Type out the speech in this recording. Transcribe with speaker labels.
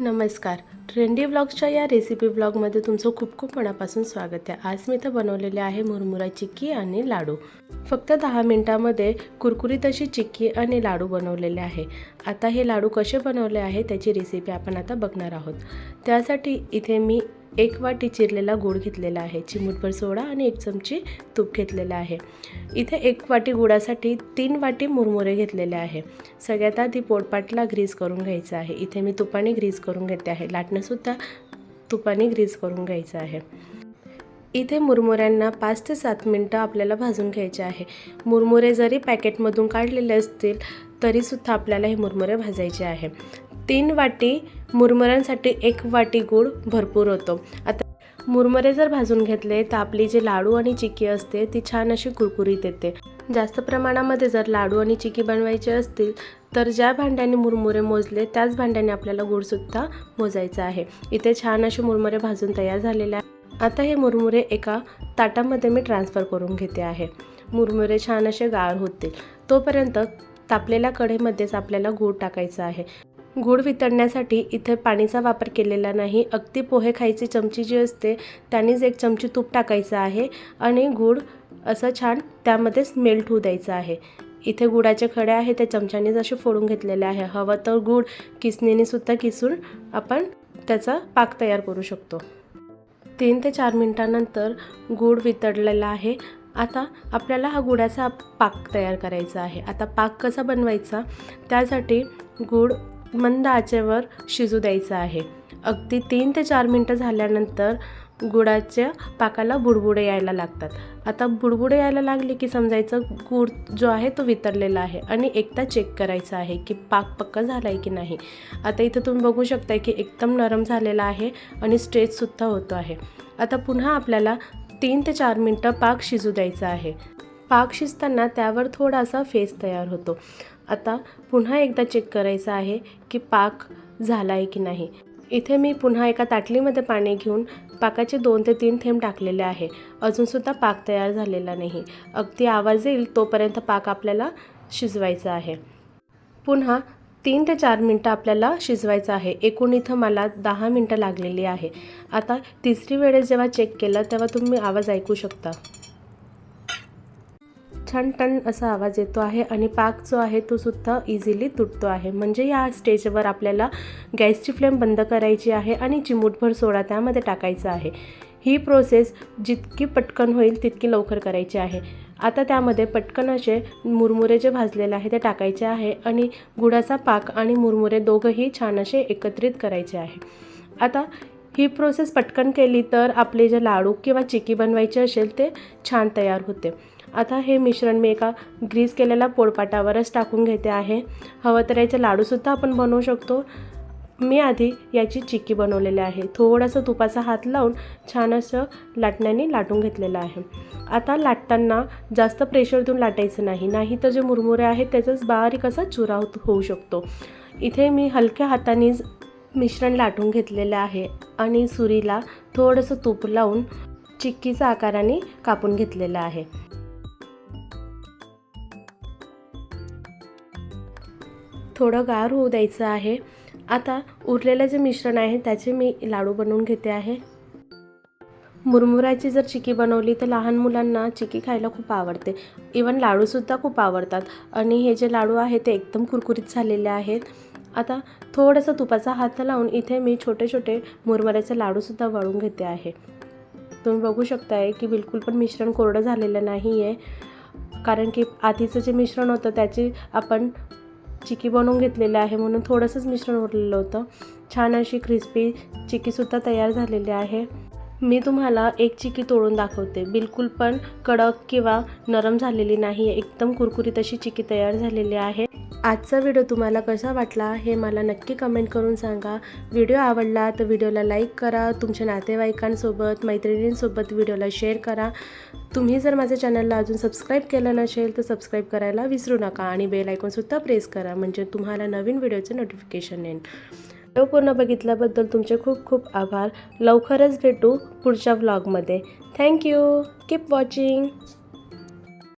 Speaker 1: नमस्कार. ट्रेंडी ब्लॉग्सच्या या रेसिपी ब्लॉगमध्ये तुमचं खूप खूप मनापासून स्वागत आहे. आज मी इथं बनवलेले आहे मुरमुरा चिक्की आणि लाडू. फक्त दहा मिनटामध्ये कुरकुरीत अशी चिक्की आणि लाडू बनवलेले आहे. आता हे लाडू कसे बनवले आहे त्याची रेसिपी आपण आता बघणार आहोत. त्यासाठी इथे मी एक वाटी चिरलेला गूळ घेतलेला आहे. चिमूटभर सोडा आणि एक चमची तूप घेतलेलं आहे. इथे एक वाटी गुळासाठी तीन वाटी मुरमुरे घेतलेले आहे. सगळ्यात आधी पोटपाटला ग्रीस करून घ्यायचं आहे. इथे मी तुपाने ग्रीस करून घेते आहे. लाटणंसुद्धा तुपाने ग्रीस करून घ्यायचं आहे. इथे मुरमुऱ्यांना पाच ते सात मिनटं आपल्याला भाजून घ्यायचे आहे. मुरमुरे जरी पॅकेटमधून काढलेले असतील तरीसुद्धा आपल्याला हे मुरमुरे भाजायचे आहे. तीन वाटी मुरमुऱ्यांसाठी एक वाटी गूळ भरपूर होतो. आता मुरमुरे जर भाजून घेतले तर आपली जी लाडू आणि चिकी असते ती छान अशी कुरकुरीत येते. जास्त प्रमाणामध्ये जर लाडू आणि चिकी बनवायचे असतील तर ज्या भांड्याने मुरमुरे मोजले त्याच भांड्याने आपल्याला गूळसुद्धा मोजायचा आहे. इथे छान असे मुरमुरे भाजून तयार झालेले आहे. आता हे मुरमुरे एका ताटामध्ये मी ट्रान्सफर करून घेते आहे. मुरमुरे छान असे गाळ होतील. तोपर्यंत तापलेल्या कढईमध्येच आपल्याला गूळ टाकायचा आहे. गूळ वितळण्यासाठी इथे पाणीचा वापर केलेला नाही. अगदी पोहे खायची चमची जी असते त्यानेच एक चमची तूप टाकायचं आहे आणि गूळ असं छान त्यामध्येच मेल्ट होऊ द्यायचं आहे. इथे गुळाचे खडे आहे ते चमच्यानेच असे फोडून घेतलेले आहे. हवं तर गूळ किसणीनेसुद्धा किसून आपण त्याचा पाक तयार करू शकतो. तीन ते चार मिनटानंतर गूळ वितळलेला आहे. आता आपल्याला हा गुळाचा पाक तयार करायचा आहे. आता पाक कसा बनवायचा? त्यासाठी गूळ मंद आचेवर शिजू द्यायचं आहे. अगदी तीन ते चार मिनटं झाल्यानंतर गुळाच्या पाकाला बुडबुडे यायला लागतात. आता बुडबुडे यायला लागले की समजायचं गूळ जो आहे तो वितरलेला आहे आणि एकदा चेक करायचा आहे की पाक पक्का झाला आहे की नाही. आता इथं तुम्ही बघू शकता की एकदम नरम झालेला आहे आणि स्ट्रेचसुद्धा होतो आहे. आता पुन्हा आपल्याला तीन ते चार मिनटं पाक शिजू द्यायचा आहे. पाक शिजताना त्यावर थोडासा फेस तयार होतो. आता पुन्हा एकदा चेक करायचं आहे की पाक झाला आहे की नाही. इथे मी पुन्हा एका ताटलीमध्ये पाणी घेऊन पाकाचे दोन ते तीन थेंब टाकलेले आहे. अजूनसुद्धा पाक तयार झालेला नाही. अगदी आवाज येईल तोपर्यंत पाक आपल्याला शिजवायचा आहे. पुन्हा तीन ते चार मिनटं आपल्याला शिजवायचं आहे. एकूण इथं मला दहा मिनटं लागलेली आहे. आता तिसरी वेळेस जेव्हा चेक केलं तेव्हा तुम्ही आवाज ऐकू शकता. छान टन असा आवाज येतो आहे आणि पाक जो आहे तो सुद्धा इझिली तुटतो आहे. म्हणजे या स्टेजवर आपल्याला गॅसची फ्लेम बंद करायची आहे आणि चिमूटभर सोडा त्यामध्ये टाकायचा आहे. ही प्रोसेस जितकी पटकन होईल तितकी लवकर करायची आहे. आता त्यामध्ये पटकन असे मुरमुरे जे भाजलेले आहे ते टाकायचे आहे आणि गुडाचा पाक आणि मुरमुरे दोघंही छान असे एकत्रित करायचे आहे. आता ही प्रोसेस पटकन केली तर आपले जे लाडू किंवा चिकी बनवायचे असेल ते छान तयार होते. आता हे मिश्रण मी एका ग्रीस केलेल्या पोळपाटावरच टाकून घेते आहे. हवं तर याचे लाडूसुद्धा आपण बनवू शकतो. मी आधी याची चिक्की बनवलेली आहे. थोडंसं तुपाचा हात लावून छान असं लाटण्याने लाटून घेतलेलं आहे. आता लाटताना जास्त प्रेशर देऊन लाटायचं नाही. नाही तर जे मुरमुरे आहेत त्याचाच बारीक असा चुरा होऊ शकतो. इथे मी हलक्या हाताने मिश्रण लाटून घेतलेलं आहे आणि सुरीला थोडंसं तूप लावून चिक्कीचा आकाराने कापून घेतलेलं आहे. थोडं गार होऊ द्यायचं आहे. आता उरलेलं जे मिश्रण आहे त्याचे मी लाडू बनवून घेते आहे. मुरमुराची जर चिकी बनवली तर लहान मुलांना चिकी खायला खूप आवडते. इवन लाडूसुद्धा खूप आवडतात. आणि हे जे लाडू आहे ते एकदम कुरकुरीत झालेले आहेत. आता थोडंसं तुपाचा हात लावून इथे मी छोटे छोटे मुरमुऱ्याचे लाडूसुद्धा वळून घेते आहे. तुम्ही बघू शकताय की बिलकुल पण मिश्रण कोरडं झालेलं नाही आहे कारण की आधीचं जे मिश्रण होतं त्याची आपण चिकी बनवून घेतलेलं आहे म्हणून थोडंसंच मिश्रण उरलेलं होतं. छान अशी क्रिस्पी चिकीसुद्धा तयार झालेली आहे. मी तुम्हाला एक चिकी तोडून दाखवते. बिलकुल पण कडक किंवा नरम झालेली नाही एकदम कुरकुरीत अशी चिकी तयार झालेली आहे. आजचा व्हिडिओ तुम्हाला कसा वाटला हे मला नक्की कमेंट करून सांगा. व्हिडिओ आवडला तर व्हिडिओला लाईक करा तुमच्या नातेवाईकांसोबत मैत्रिणींसोबत व्हिडिओला शेअर करा. तुम्ही जर माझ्या चॅनलला अजून सबस्क्राईब केलं नसेल तर सबस्क्राईब करायला विसरू नका आणि बेल आयकॉनसुद्धा प्रेस करा म्हणजे तुम्हाला नवीन व्हिडिओचं नोटिफिकेशन येईल. व्हिडिओ पूर्ण बघितल्याबद्दल तुमचे खूप खूप आभार. लवकरच भेटू पुढच्या व्लॉगमध्ये थँक्यू कीप वॉचिंग